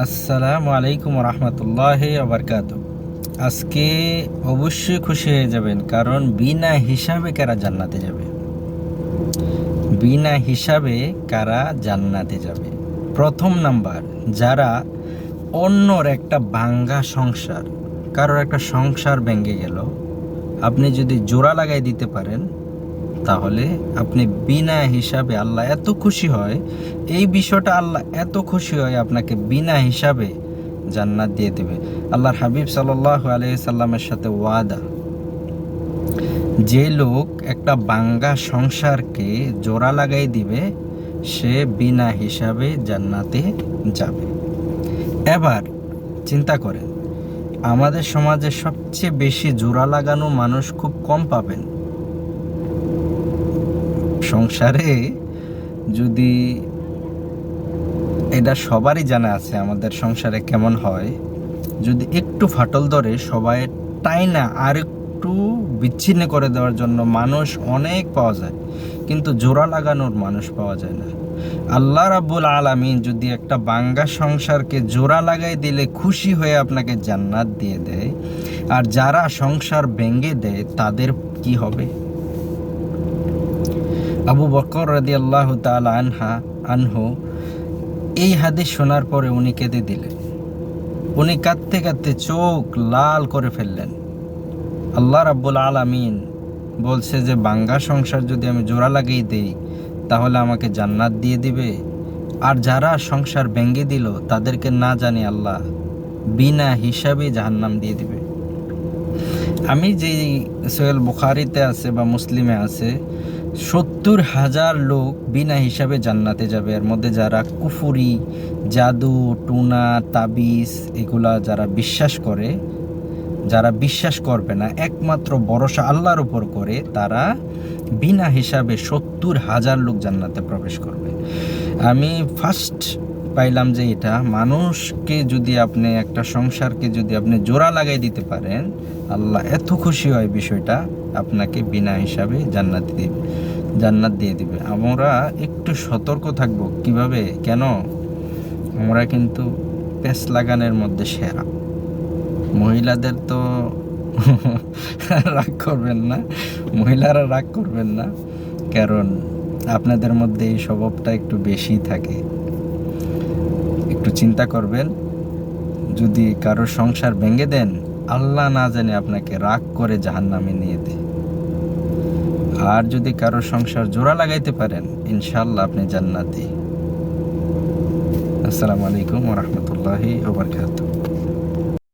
আসসালামু আলাইকুম রহমতুল্লাহ আবরকাত আজকে অবশ্যই খুশি হয়ে যাবেন, কারণ বিনা হিসাবে কারা জান্নাতে যাবে? বিনা হিসাবে কারা জান্নাতে যাবে? প্রথম নাম্বার, যারা অন্যর একটা ভাঙ্গা সংসার, কারোর একটা সংসার ভেঙে গেল, আপনি যদি জোড়া লাগাই দিতে পারেন তাহলে আপনি বিনা হিসাবে আল্লাহ এত খুশি হয়, এই বিষয়টা আল্লাহ এত খুশি হয় আপনাকে বিনা হিসাবে জান্নাত দিয়ে দেবে। আল্লাহর হাবিব সাল্লাহ আলিয়া সাল্লামের সাথে ওয়াদা। যে লোক একটা বাঙ্গা সংসারকে জোড়া লাগাই দিবে, সে বিনা হিসাবে জান্নাতে যাবে। এবার চিন্তা করেন, আমাদের সমাজে সবচেয়ে বেশি জোড়া লাগানো মানুষ খুব কম পাবেন। সংসারে যদি এটা সবারই জানা আছে আমাদের সংসারে কেমন হয়, যদি একটু ফাটল ধরে সবাই টাইনা আর একটু বিচ্ছিন্ন করে দেওয়ার জন্য মানুষ অনেক পাওয়া যায়, কিন্তু জোড়া লাগানোর মানুষ পাওয়া যায় না। আল্লাহ রাব্বুল আলামিন যদি একটা বাঙ্গা সংসারকে জোড়া লাগাই দিলে খুশি হয়ে আপনাকে জান্নাত দিয়ে দেয়, আর যারা সংসার ভেঙে দেয় তাদের কি হবে? আবু বকর রাদি আল্লাহ তাল আনহা, আনহু এই হাদিস শোনার পরে উনি কেঁদে দিলেন। উনি কাঁদতে কাঁদতে চোখ লাল করে ফেললেন। আল্লাহ রাব্বুল আলামিন বলছে যে, বাঙ্গা সংসার যদি আমি জোড়া লাগিয়ে দেই, তাহলে আমাকে জান্নাত দিয়ে দিবে। আর যারা সংসার ভেঙে দিল, তাদেরকে না জানি আল্লাহ বিনা হিসাবে জাহান্নাম দিয়ে দিবে। আমি যেই সোহেল বুখারিতে আছে বা মুসলিমে আছে সত্তর হাজার লোক বিনা হিসাবে জান্নাতে যাবে। এর মধ্যে যারা কুফুরি, জাদু, টুনা, তাবিজ এগুলা যারা বিশ্বাস করে, যারা বিশ্বাস করবে না, একমাত্র ভরসা আল্লাহর উপর করে, তারা বিনা হিসাবে সত্তর হাজার লোক জান্নাতে প্রবেশ করবে। আমি ফার্স্ট পাইলাম যে এটা, মানুষকে যদি আপনি একটা সংসারকে যদি আপনি জোড়া লাগাই দিতে পারেন, আল্লাহ এত খুশি হয় বিষয়টা। আপনাকে বিনা হিসাবে জান্নাত দিবে জান্নাত দিয়ে দিবে। আমরা একটু সতর্ক থাকব। কীভাবে? কেন? আমরা কিন্তু পেস লাগানের মধ্যে সেরা। মহিলাদের তো রাগ করবেন না। মহিলারা রাগ করবেন না। কারণ আপনাদের মধ্যে এই স্বভাবটা একটু বেশি থাকে। একটু চিন্তা করবেন। যদি কারোর সংসার ভেঙে দেন আল্লাহ না জানে আপনাকে রাগ করে জাহান নামে নিয়ে দেয়। আর যদি কারও সংসার জোড়া লাগাইতে পারেন ইনশাল্লাহ আপনি জান্নাতি। আসসালামু আলাইকুম রহমতুল্লাহি ওবরকাতুহ